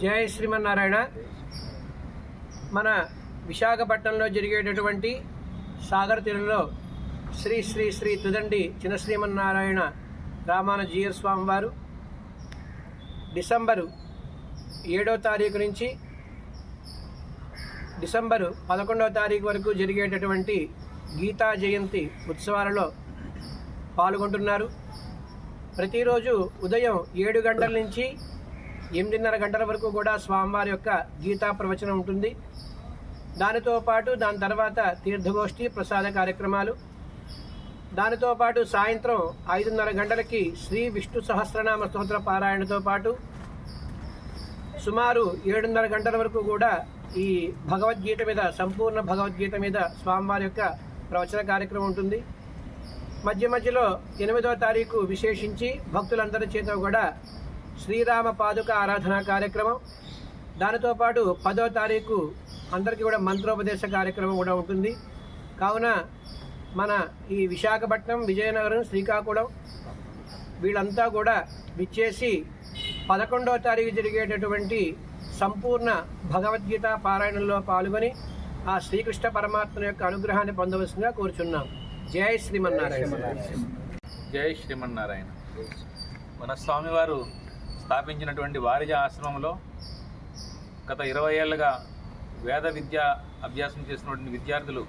జయ శ్రీమన్నారాయణ. మన విశాఖపట్నంలో జరిగేటటువంటి సాగర్ తీరంలో శ్రీ శ్రీ శ్రీ తుదండి చిన్నశ్రీమన్నారాయణ రామానుజీయర్ స్వామి వారు డిసెంబరు ఏడో తారీఖు నుంచి డిసెంబరు పదకొండవ తారీఖు వరకు జరిగేటటువంటి గీతా జయంతి ఉత్సవాలలో పాల్గొంటున్నారు. ప్రతిరోజు ఉదయం ఏడు గంటల నుంచి ఎనిమిదిన్నర గంటల వరకు కూడా స్వామివారి యొక్క గీతా ప్రవచనం ఉంటుంది. దానితో పాటు దాని తర్వాత తీర్థగోష్ఠి ప్రసాద కార్యక్రమాలు. దానితో పాటు సాయంత్రం ఐదున్నర గంటలకి శ్రీ విష్ణు సహస్రనామ స్తోత్ర పారాయణతో పాటు సుమారు ఏడున్నర గంటల వరకు కూడా ఈ భగవద్గీత మీద సంపూర్ణ భగవద్గీత మీద స్వామివారి యొక్క ప్రవచన కార్యక్రమం ఉంటుంది. మధ్య మధ్యలో ఎనిమిదవ తారీఖు విశేషించి భక్తులందరి చేత కూడా శ్రీరామ పాదుక ఆరాధన కార్యక్రమం. దానితో పాటు పదో తారీఖు అందరికీ కూడా మంత్రోపదేశ కార్యక్రమం కూడా ఉంటుంది. కావున మన ఈ విశాఖపట్నం విజయనగరం శ్రీకాకుళం వీళ్ళంతా కూడా విచ్చేసి పదకొండవ తారీఖు జరిగేటటువంటి సంపూర్ణ భగవద్గీత పారాయణంలో పాల్గొని ఆ శ్రీకృష్ణ పరమాత్మ యొక్క అనుగ్రహాన్ని పొందవలసిందిగా కోరుచున్నాం. జై శ్రీమన్నారాయణ. జై శ్రీమన్నారాయణ. మన స్వామివారు స్థాపించినటువంటి వారిజ ఆశ్రమంలో గత ఇరవై ఏళ్ళుగా వేద విద్య అభ్యాసం చేసినటువంటి విద్యార్థులు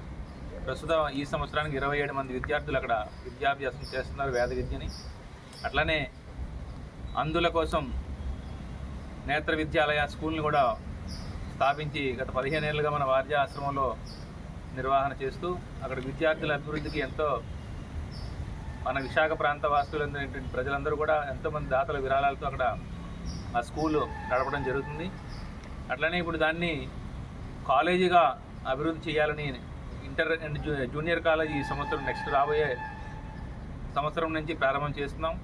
ప్రస్తుతం ఈ సంవత్సరానికి ఇరవై ఏడు మంది విద్యార్థులు అక్కడ విద్యాభ్యాసం చేస్తున్నారు వేద విద్యని. అట్లనే అందుల కోసం నేత్ర విద్యాలయ స్కూల్ని కూడా స్థాపించి గత పదిహేను ఏళ్ళుగా మన వార్జ ఆశ్రమంలో నిర్వహణ చేస్తూ అక్కడ విద్యార్థుల అభివృద్ధికి ఎంతో మన విశాఖ ప్రాంత వాసులందరూ ప్రజలందరూ కూడా ఎంతోమంది దాతల విరాళాలతో అక్కడ ఆ స్కూల్ నడపడం జరుగుతుంది. అట్లనే ఇప్పుడు దాన్ని కాలేజీగా అభివృద్ధి చేయాలని ఇంటర్ అండ్ జూనియర్ కాలేజ్ ఈ సంవత్సరం నెక్స్ట్ రాబోయే సంవత్సరం నుంచి ప్రారంభం చేస్తున్నాం.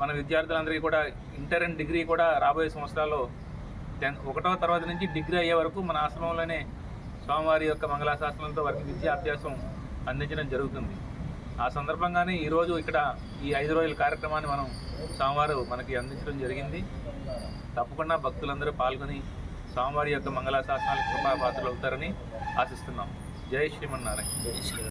మన విద్యార్థులందరికీ కూడా ఇంటర్ అండ్ డిగ్రీ కూడా రాబోయే సంవత్సరాల్లో టెన్ ఒకటవ తర్వాత నుంచి డిగ్రీ అయ్యే వరకు మన ఆశ్రమంలోనే స్వామివారి యొక్క మంగళాశాస్త్రంతో వారికి విద్యాభ్యాసం అందించడం జరుగుతుంది. ఆ సందర్భంగానే ఈరోజు ఇక్కడ ఈ ఐదు రోజుల కార్యక్రమాన్ని మనం స్వామివారు మనకి అందించడం జరిగింది. తప్పకుండా భక్తులందరూ పాల్గొని స్వామివారి యొక్క మంగళాశాసనాలకు కృపాపాత్రలు అవుతారని ఆశిస్తున్నాం. జై శ్రీమన్నారాయణ.